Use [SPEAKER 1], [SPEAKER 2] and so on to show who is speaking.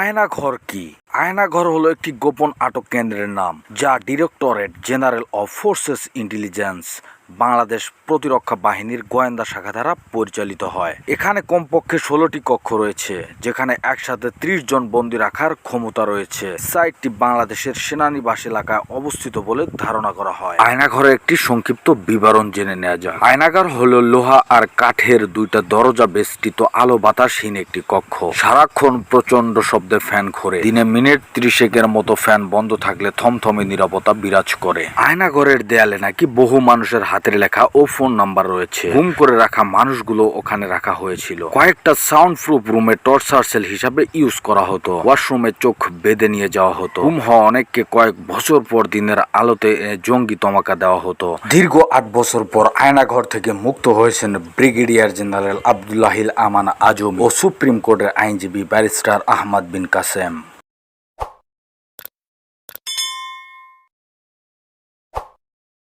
[SPEAKER 1] আয়নাঘর কি? আয়নাঘর হলো একটি গোপন আটক কেন্দ্রের নাম, যা directorate general of forces intelligence Bangladesh প্রতিরক্ষা বাহিনীর গোয়েন্দা শাখা দ্বারা পরিচালিত হয়। এখানে কমপক্ষে ষোলোটি কক্ষ রয়েছে, যেখানে একসাথে ত্রিশ জন বন্দী রাখার ক্ষমতা রয়েছে। সাইটটি বাংলাদেশের সেনানিবাস এলাকায় অবস্থিত বলে ধারণা করা হয়। আয়নাঘরে একটি সংক্ষিপ্ত বিবরণ জেনে নেওয়া যায় আয়নাঘর হলো লোহা আর কাঠের দুইটা দরজা বেষ্টিত আলো বাতাসহীন একটি কক্ষ। সারাক্ষণ প্রচণ্ড শব্দে ফ্যান ঘোরে। দিনে মিনিট ত্রিশেকের মতো ফ্যান বন্ধ থাকলে থমথমে নিরাপত্তা বিরাজ করে। আয়নাঘরের দেয়ালে নাকি বহু মানুষের হাতের লেখা ও ফোন নাম্বার রয়েছে। গুম করে রাখা মানুষগুলো ওখানে রাখা হয়েছিল। কয়েকটা সাউন্ড প্রুফ রুমে টর্চার সেল হিসাবে ইউজ করা হতো। ওয়াশরুমে চোখ বেঁধে নিয়ে যাওয়া হতো। গুম হওয়া অনেককে কয়েক বছর পর দিনের আলোতে জঙ্গি তমাকা দেওয়া হতো। দীর্ঘ আট বছর পর আয়নাঘর থেকে মুক্ত হয়েছেন ব্রিগেডিয়ার জেনারেল আবদুল্লাহিল আমান আজম ও সুপ্রিম কোর্টের আইনজীবী ব্যারিস্টার আহমদ বিন কাসেম।